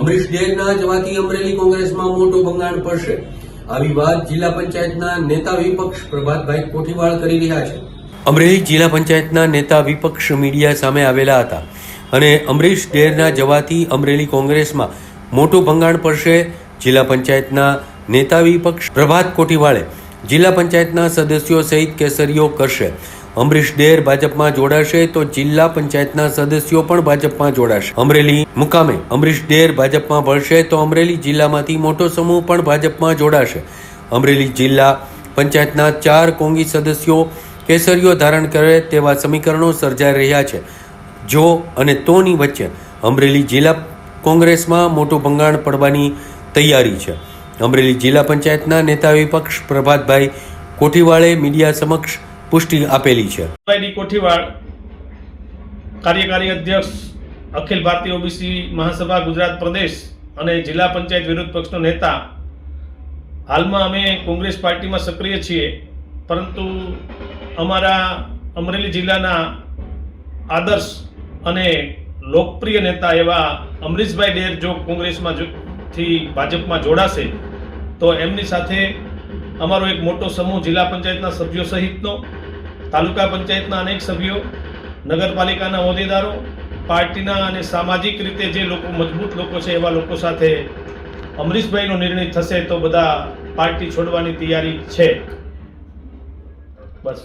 અમરીશ ડેરના જવાથી અમરેલી કોંગ્રેસમાં મોટું ભંગાણ પડશે. આવી વાત જિલ્લા પંચાયતના નેતા વિપક્ષ પ્રભાતભાઈ કોઠીવાળ કરી રહ્યા છે. અમરેલી જિલ્લા પંચાયતના નેતા વિપક્ષ મીડિયા સામે આવેલા હતા અને અમરીશ ડેરના જવાથી અમરેલી કોંગ્રેસમાં મોટું ભંગાણ પડશે. જિલ્લા પંચાયતના નેતા વિપક્ષ પ્રભાત કોઠીવાળે જિલ્લા પંચાયતના સદસ્યો સહિત કેસરીઓ કરશે. અમરીશ ડેર ભાજપમાં જોડાશે તો જિલ્લા પંચાયતના સદસ્યો પણ ભાજપમાં જોડાશે. અમરેલી મુકામે અમરીશ ડેર ભાજપમાં ભળશે તો અમરેલી જિલ્લામાંથી મોટો સમૂહ પણ ભાજપમાં જોડાશે. અમરેલી જિલ્લા પંચાયતના ચાર કોંગી સદસ્યો કેસરીઓ ધારણ કરે તેવા સમીકરણો સર્જાઈ રહ્યા છે. જો અને તોની વચ્ચે અમરેલી જિલ્લા કોંગ્રેસમાં મોટું ભંગાણ પડવાની તૈયારી છે. અમરેલી જિલ્લા પંચાયતના નેતા વિપક્ષ પ્રભાતભાઈ કોઠીવાળે મીડિયા સમક્ષ પુષ્ટિ આપેલી છે. કોઠીવાડ, કાર્યકારી અધ્યક્ષ અખિલ ભારતીય ઓબીસી મહાસભા ગુજરાત પ્રદેશ અને જિલ્લા પંચાયત વિરોધ પક્ષનો નેતા. હાલમાં અમે કોંગ્રેસ પાર્ટીમાં સક્રિય છીએ, પરંતુ અમારા અમરેલી જિલ્લાના આદર્શ અને લોકપ્રિય નેતા એવા અમરીશભાઈ ડેર જો કોંગ્રેસમાં થી ભાજપમાં જોડાશે, તો એમની સાથે અમારો એક મોટો સમૂહ જિલ્લા પંચાયતના સભ્યો સહિતનો તાલુકા પંચાયતના અનેક સભ્યો, નગરપાલિકાના હોદ્દેદારો, પાર્ટીના અને સામાજિક રીતે જે લોકો મજબૂત લોકો છે એવા લોકો સાથે અમરીશભાઈનો નિર્ણય થશે તો બધા પાર્ટી છોડવાની તૈયારી છે. બસ.